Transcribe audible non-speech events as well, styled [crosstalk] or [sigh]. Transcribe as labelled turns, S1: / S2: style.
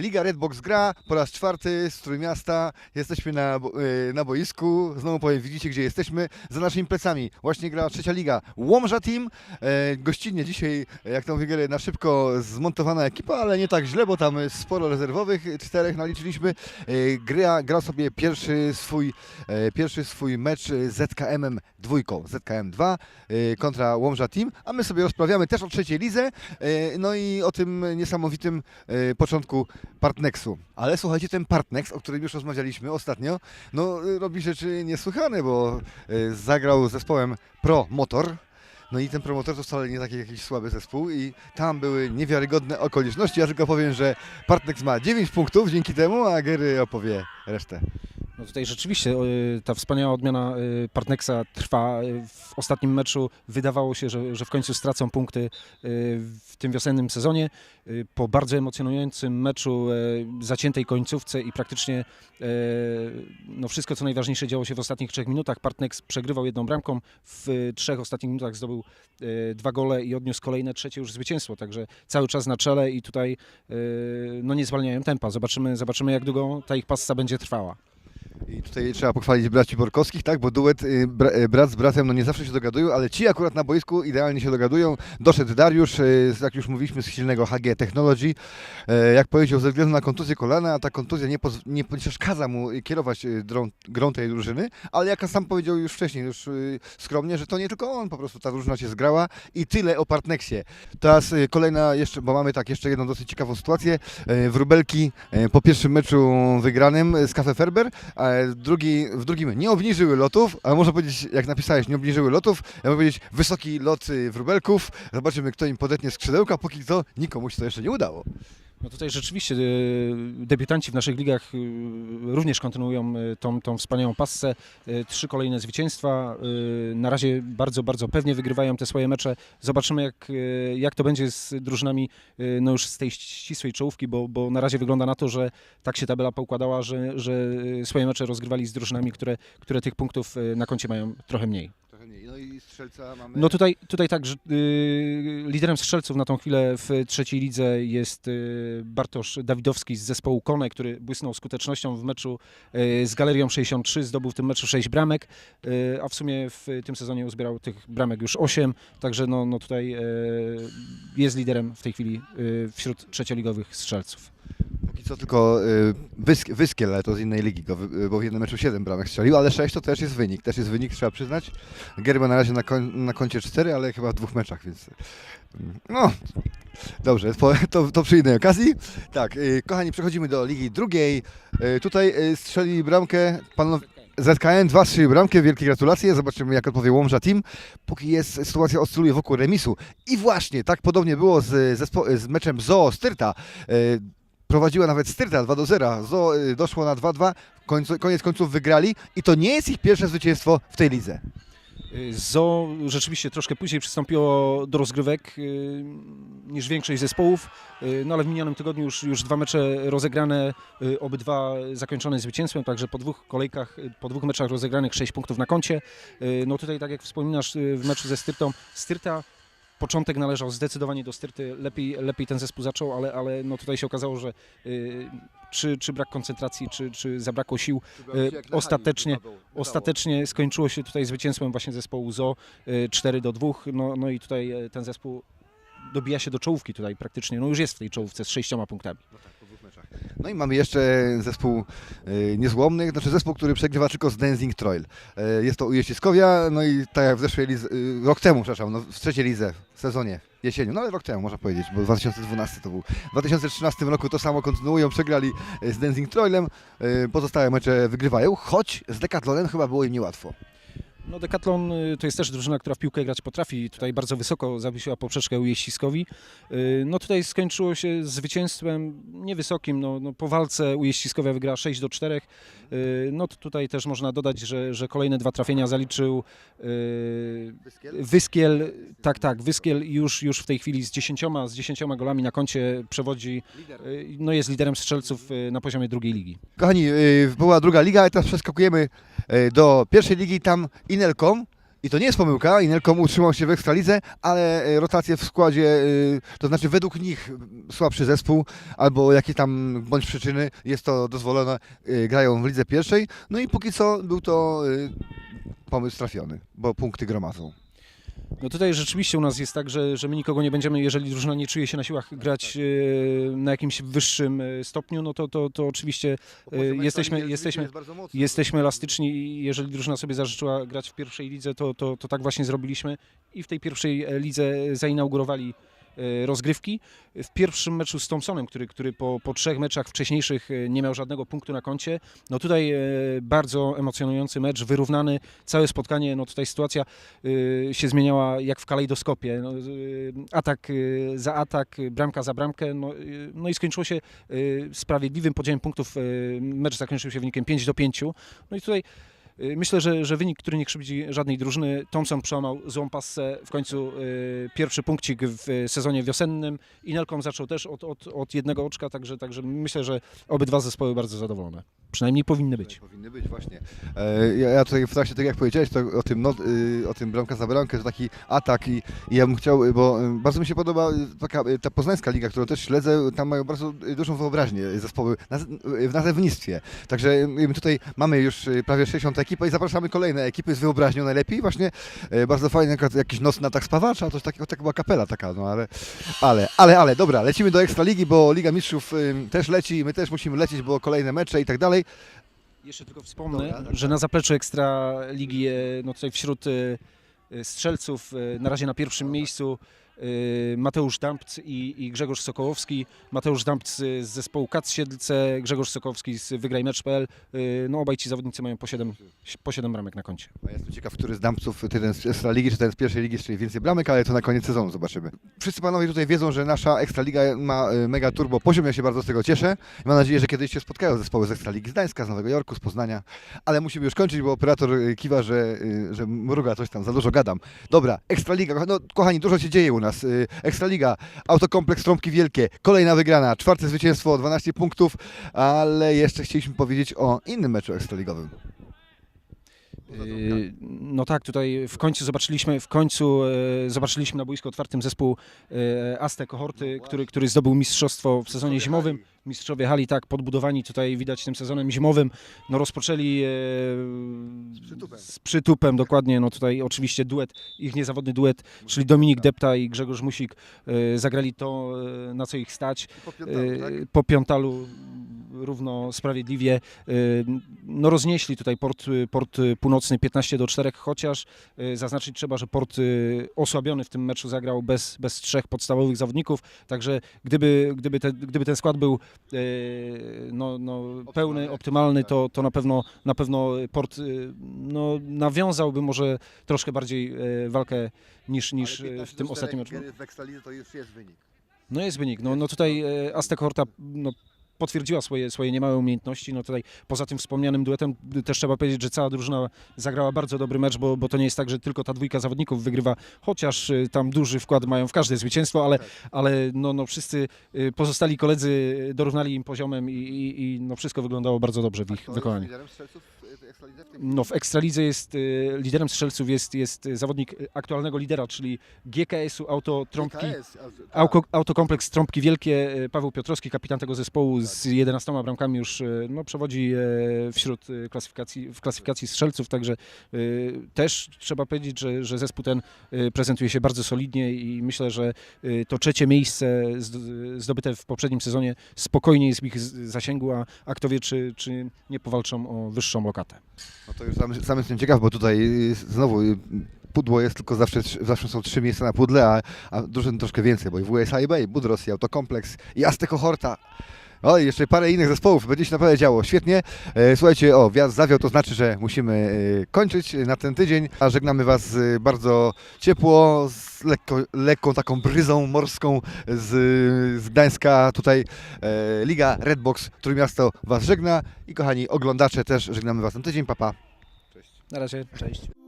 S1: Liga Redbox gra po raz czwarty z Trójmiasta. Jesteśmy na, e, na boisku. Znowu powiem, widzicie gdzie jesteśmy. Za naszymi plecami właśnie gra trzecia liga Łomża Team. E, gościnnie dzisiaj, e, jak tam wygrę, na szybko zmontowana ekipa, ale nie tak źle, bo tam sporo rezerwowych, czterech naliczyliśmy. Gra, gra sobie pierwszy swój, pierwszy swój mecz ZKM-em dwójką, ZKM 2 e, kontra Łomża Team, a my sobie rozprawiamy też o trzeciej lidze, no i o tym niesamowitym początku Partnexu. Ale słuchajcie, ten Partnex, o którym już rozmawialiśmy ostatnio, no e, robi rzeczy niesłychane, bo e, zagrał z zespołem Pro Motor. No i ten promotor to wcale nie taki jakiś słaby zespół i tam były niewiarygodne okoliczności. Ja tylko powiem, że Partnex ma 9 punktów dzięki temu, a Gery opowie resztę.
S2: No tutaj rzeczywiście y, ta wspaniała odmiana y, Partnexa trwa. Y, W ostatnim meczu wydawało się, że, że w końcu stracą punkty w tym wiosennym sezonie. Po bardzo emocjonującym meczu, zaciętej końcówce i praktycznie no wszystko co najważniejsze działo się w ostatnich trzech minutach. Partnex przegrywał jedną bramką, w trzech ostatnich minutach zdobył dwa gole i odniósł kolejne trzecie już zwycięstwo. Także cały czas na czele i tutaj no nie zwalniają tempa. Zobaczymy, zobaczymy jak długo ta ich passa będzie trwała.
S1: I tutaj trzeba pochwalić braci Borkowskich, tak? Bo duet y, y, brat z bratem no nie zawsze się dogadują, ale ci akurat na boisku idealnie się dogadują. Doszedł Dariusz, y, jak już mówiliśmy, z silnego HG Technology. Jak powiedział, ze względu na kontuzję kolana, a ta kontuzja nie, poz, nie przeszkadza mu kierować drą, grą tej drużyny, ale jak sam powiedział już wcześniej, już skromnie, że to nie tylko on, po prostu ta drużyna się zgrała i tyle o Partnexie. Teraz kolejna jeszcze, bo mamy tak jeszcze jedną dosyć ciekawą sytuację. E, Wróbelki e, po pierwszym meczu wygranym z Cafe Ferber, a drugi, w drugim nie obniżyły lotów, ale można powiedzieć, jak napisałeś, nie obniżyły lotów, ja mogę powiedzieć wysoki lot y, wróbelków. Zobaczymy, kto im podetnie skrzydełka, póki co nikomu się to jeszcze nie udało.
S2: No tutaj rzeczywiście e, debiutanci w naszych ligach e, również kontynuują e, tą, tą wspaniałą passę. Trzy kolejne zwycięstwa. Na razie bardzo, bardzo pewnie wygrywają te swoje mecze. Zobaczymy jak, jak to będzie z drużynami no już z tej ścisłej czołówki, bo, bo na razie wygląda na to, że tak się tabela poukładała, że, że swoje mecze rozgrywali z drużynami, które, które tych punktów na koncie mają trochę mniej.
S1: Strzelca mamy...
S2: No tutaj, tutaj tak, y, liderem strzelców na tą chwilę w trzeciej lidze jest y, Bartosz Dawidowski z zespołu Kone, który błysnął skutecznością w meczu y, z Galerią 63, zdobył w tym meczu 6 bramek, a w sumie w tym sezonie uzbierał tych bramek już 8, także no, no tutaj jest liderem w tej chwili wśród trzecioligowych strzelców.
S1: Póki co tylko y, Wysk, Wyskiel, to z innej ligi, wy- bo w jednym meczu 7 bramek strzelił, ale 6 to też jest wynik, też jest wynik, trzeba przyznać. Gery ma na razie na, koń, na koncie 4, ale chyba w dwóch meczach, więc mm, no, dobrze, [laughs] to, to przy innej okazji. Tak, y, kochani, przechodzimy do ligi drugiej. Y, tutaj y, strzeli bramkę panowie... ZKN 2 strzelił bramkę, wielkie gratulacje. Zobaczymy jak odpowie Łomża Team. Póki jest, sytuacja oscyluje wokół remisu. I właśnie, tak podobnie było z, z meczem Zoo Styrta. Prowadziła nawet Styrta 2 do 0. Zo y, doszło na 2-2. Końcu, koniec końców wygrali i to nie jest ich pierwsze zwycięstwo w tej lidze.
S2: Y, Zo rzeczywiście troszkę później przystąpiło do rozgrywek y, niż większość zespołów, no ale w minionym tygodniu już, już dwa mecze rozegrane, obydwa zakończone zwycięstwem, także po dwóch kolejkach, po dwóch meczach rozegranych 6 punktów na koncie. No tutaj tak jak wspominasz w meczu ze Styrtą, Styrta początek należał zdecydowanie do Styrty, lepiej, lepiej ten zespół zaczął, ale, ale no tutaj się okazało, że y, czy, czy brak koncentracji, czy, czy zabrakło sił, Y, ostatecznie- Ostatecznie skończyło się tutaj zwycięstwem właśnie zespołu ZO y, 4 do 2. No, no i tutaj e, ten zespół dobija się do czołówki tutaj praktycznie. No już jest w tej czołówce z sześcioma punktami.
S1: No i mamy jeszcze zespół y, niezłomny, znaczy zespół, który przegrywa tylko z Dancing Troil. Y, jest to Ujeściskowia, no i tak jak w zeszłej lidze, rok temu, przepraszam, no, w trzeciej lidze, w sezonie, jesienią, no ale rok temu można powiedzieć, bo 2012 to był. W 2013 roku to samo kontynuują, przegrali y, z Dancing Troilem, pozostałe mecze wygrywają, choć z Decathlonem chyba było im niełatwo.
S2: No Decathlon y, to jest też drużyna, która w piłkę grać potrafi. Tutaj bardzo wysoko zawiesiła poprzeczkę Ujeściskowi. Y, No tutaj skończyło się zwycięstwem niewysokim. No, no po walce Ujeściskowia wygrała 6 do 4. Y, No tutaj też można dodać, że, że kolejne dwa trafienia zaliczył y, Wyskiel, tak, tak, Wyskiel już, już w tej chwili z 10, z 10 golami na koncie przewodzi, no jest liderem strzelców na poziomie drugiej ligi.
S1: Kochani, była druga liga, a teraz przeskakujemy do pierwszej ligi, tam Inelkom. I to nie jest pomyłka, Inelkom utrzymał się w Ekstralidze, ale e, rotacje w składzie, e, to znaczy według nich słabszy zespół, albo jakie tam bądź przyczyny, jest to dozwolone, e, grają w lidze pierwszej, no i póki co był to e, pomysł trafiony, bo punkty gromadzą.
S2: No tutaj rzeczywiście u nas jest tak, że, że my nikogo nie będziemy, jeżeli drużyna nie czuje się na siłach grać e, na jakimś wyższym e, stopniu, no to, to, to oczywiście e, jesteśmy, jesteśmy, jesteśmy elastyczni i jeżeli drużyna sobie zażyczyła grać w pierwszej lidze, to, to, to tak właśnie zrobiliśmy. I w tej pierwszej lidze zainaugurowali rozgrywki. W pierwszym meczu z Thompsonem, który, który po, po trzech meczach wcześniejszych e, nie miał żadnego punktu na koncie, no tutaj e, bardzo emocjonujący mecz, wyrównany, całe spotkanie, no tutaj sytuacja e, się zmieniała jak w kalejdoskopie. No, e, atak e, za atak, e, bramka za bramkę, no, e, no i skończyło się e, sprawiedliwym podziałem punktów. e, Mecz zakończył się wynikiem 5 do 5. No i tutaj myślę, że, że wynik, który nie krzywdzi żadnej drużyny. Thompson przełamał złą passę, w końcu y, pierwszy punkcik w y, sezonie wiosennym. Inelkom zaczął też od, od, od jednego oczka, także, także myślę, że obydwa zespoły bardzo zadowolone. Przynajmniej powinny być.
S1: Powinny być, właśnie. E, ja, tutaj w trakcie tego, jak powiedziałeś, to o tym, not, y, o tym bramka za bramkę, to taki atak i, i ja bym chciał, bo y, bardzo mi się podoba y, taka, ta poznańska liga, którą też śledzę, tam mają bardzo dużą wyobraźnię zespoły w nazewnictwie. Także my tutaj mamy już prawie 60 ekip i zapraszamy kolejne ekipy z wyobraźnią najlepiej. Właśnie bardzo przykład jakiś nocny atak spawacza, coś takiego, tak była kapela taka, no ale, ale, ale, ale, dobra, lecimy do Ekstraligi, bo Liga Mistrzów też leci, my też musimy lecieć, bo kolejne mecze i tak dalej.
S2: Jeszcze tylko wspomnę,
S1: Dobra, tak,
S2: że na zapleczu ekstra ligi, e, no tutaj wśród e, strzelców e, na razie na pierwszym miejscu e, Mateusz Dampc i, i Grzegorz Sokołowski. Mateusz Dampc z zespołu Kac Siedlce, Grzegorz Sokołowski z wygrajmecz.pl. E, No obaj ci zawodnicy mają po 7, po 7 bramek na koncie.
S1: A jestem ciekaw, który z dampców, ten z Ekstraligi, czy ten z pierwszej ligi, czyli więcej bramek, ale to na koniec sezonu zobaczymy. Wszyscy panowie tutaj wiedzą, że nasza Ekstraliga ma y, mega turbo poziom, ja się bardzo z tego cieszę. Mam nadzieję, że kiedyś się spotkają zespoły z Ekstraligi z Gdańska, z Nowego Jorku, z Poznania, ale musimy już kończyć, bo operator y, kiwa, że, y, że mruga coś tam, za dużo gadam. Dobra, Ekstraliga, no kochani, dużo się dzieje u nas. Y, Ekstraliga, autokompleks Trąbki Wielkie, kolejna wygrana, czwarte zwycięstwo, 12 punktów, ale jeszcze chcieliśmy powiedzieć o innym meczu ekstraligowym.
S2: Yy, No tak, tutaj w końcu zobaczyliśmy, w końcu e, zobaczyliśmy na boisku otwartym zespół Azte Kohorty, który, który zdobył mistrzostwo w sezonie zimowym. Mistrzowie hali tak podbudowani tutaj widać tym sezonem zimowym. No rozpoczęli e,
S1: przytupem.
S2: z przytupem dokładnie. No tutaj oczywiście duet, ich niezawodny duet, czyli Dominik Depta i Grzegorz Musik e, zagrali to, e, na co ich stać. E, po piątalu równo sprawiedliwie e, no roznieśli tutaj port, port północny 15 do 4, chociaż e, zaznaczyć trzeba, że port osłabiony w tym meczu zagrał bez, bez trzech podstawowych zawodników, także gdyby, gdyby, te, gdyby ten skład był no, no, pełny, optymalny, to, to na pewno na pewno port e, no, nawiązałby może troszkę bardziej e, walkę niż, niż e, w tym ostatnim meczu.
S1: To już jest wynik.
S2: No jest wynik. No, no tutaj e, Aztek Horta no, potwierdziła swoje, swoje niemałe umiejętności. No tutaj poza tym wspomnianym duetem y, też trzeba powiedzieć, że cała drużyna zagrała bardzo dobry mecz, bo, bo to nie jest tak, że tylko ta dwójka zawodników wygrywa, chociaż y, tam duży wkład mają w każde zwycięstwo, ale, ale no, no wszyscy y, pozostali koledzy dorównali im poziomem i, i, i no wszystko wyglądało bardzo dobrze w ich wykonaniu. No, w Ekstralidze jest y, liderem strzelców jest, jest zawodnik y, aktualnego lidera, czyli GKS-u Auto Trąbki. Auko, autokompleks Trąbki Wielkie, e, Paweł Piotrowski, kapitan tego zespołu z 11 bramkami już e, no, przewodzi e, wśród e, klasyfikacji, w klasyfikacji strzelców, także e, też trzeba powiedzieć, że, że zespół ten e, prezentuje się bardzo solidnie i myślę, że e, to trzecie miejsce zd- zdobyte w poprzednim sezonie spokojnie jest w ich zasięgu, a, a kto wie, czy, czy nie powalczą o wyższą lokatę.
S1: No to już sam, sam jestem ciekaw, bo tutaj y, znowu y, pudło jest tylko zawsze, zawsze są trzy miejsca na pudle, a, a troszkę więcej, bo i WSA i Bay, Budros i Autokompleks i Azteco Horta. O, jeszcze parę innych zespołów, będzie się naprawdę działo. Świetnie. E, Słuchajcie, o, wjazd zawiał, to znaczy, że musimy e, kończyć na ten tydzień, a żegnamy Was e, bardzo ciepło, z lekko, lekką taką bryzą morską z, z Gdańska. Tutaj Liga Redbox Trójmiasto Was żegna i kochani oglądacze też żegnamy Was ten tydzień. Papa. Cześć.
S2: Na razie, cześć.